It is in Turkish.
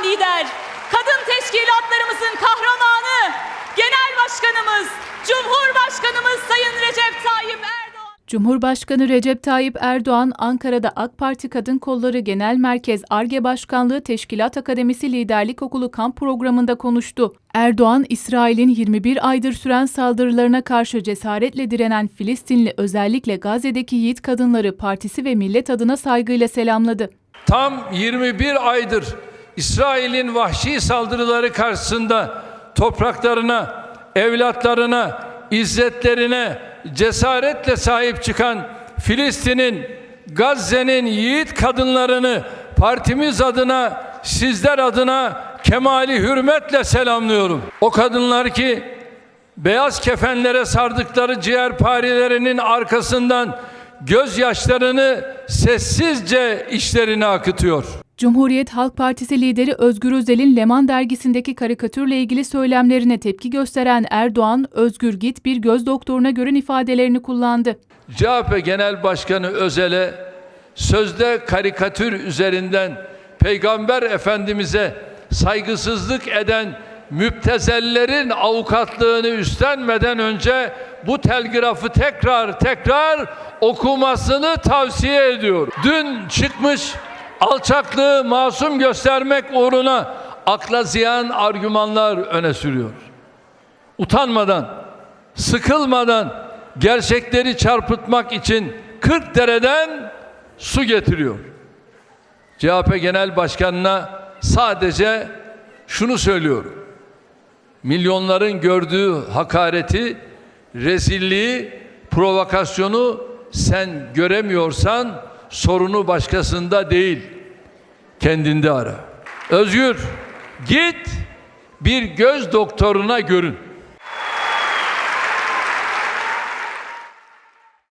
olan lider, kadın teşkilatlarımızın kahramanı, genel başkanımız, Cumhurbaşkanımız Sayın Recep Tayyip Erdoğan. Cumhurbaşkanı Recep Tayyip Erdoğan, Ankara'da AK Parti Kadın Kolları Genel Merkez ARGE Başkanlığı Teşkilat Akademisi Liderlik Okulu kamp programında konuştu. Erdoğan, İsrail'in 21 aydır süren saldırılarına karşı cesaretle direnen Filistinli özellikle Gazze'deki yiğit kadınları partisi ve millet adına saygıyla selamladı. Tam 21 aydır İsrail'in vahşi saldırıları karşısında topraklarına, evlatlarına, izzetlerine cesaretle sahip çıkan Filistin'in, Gazze'nin yiğit kadınlarını partimiz adına, sizler adına kemali hürmetle selamlıyorum. O kadınlar ki beyaz kefenlere sardıkları ciğerparelerinin arkasından gözyaşlarını sessizce işlerine akıtıyor. Cumhuriyet Halk Partisi lideri Özgür Özel'in Leman dergisindeki karikatürle ilgili söylemlerine tepki gösteren Erdoğan, Özgür git bir göz doktoruna görün ifadelerini kullandı. CHP Genel Başkanı Özel'e sözde karikatür üzerinden Peygamber Efendimiz'e saygısızlık eden müptezellerin avukatlığını üstlenmeden önce bu telgrafı tekrar tekrar okumasını tavsiye ediyorum. Dün çıkmış alçaklığı masum göstermek uğruna akla ziyan argümanlar öne sürüyor. Utanmadan, sıkılmadan gerçekleri çarpıtmak için 40 dereden su getiriyor. CHP Genel Başkanı'na sadece şunu söylüyorum. Milyonların gördüğü hakareti, rezilliği, provokasyonu sen göremiyorsan sorunu başkasında değil, kendinde ara. Özgür, git bir göz doktoruna görün.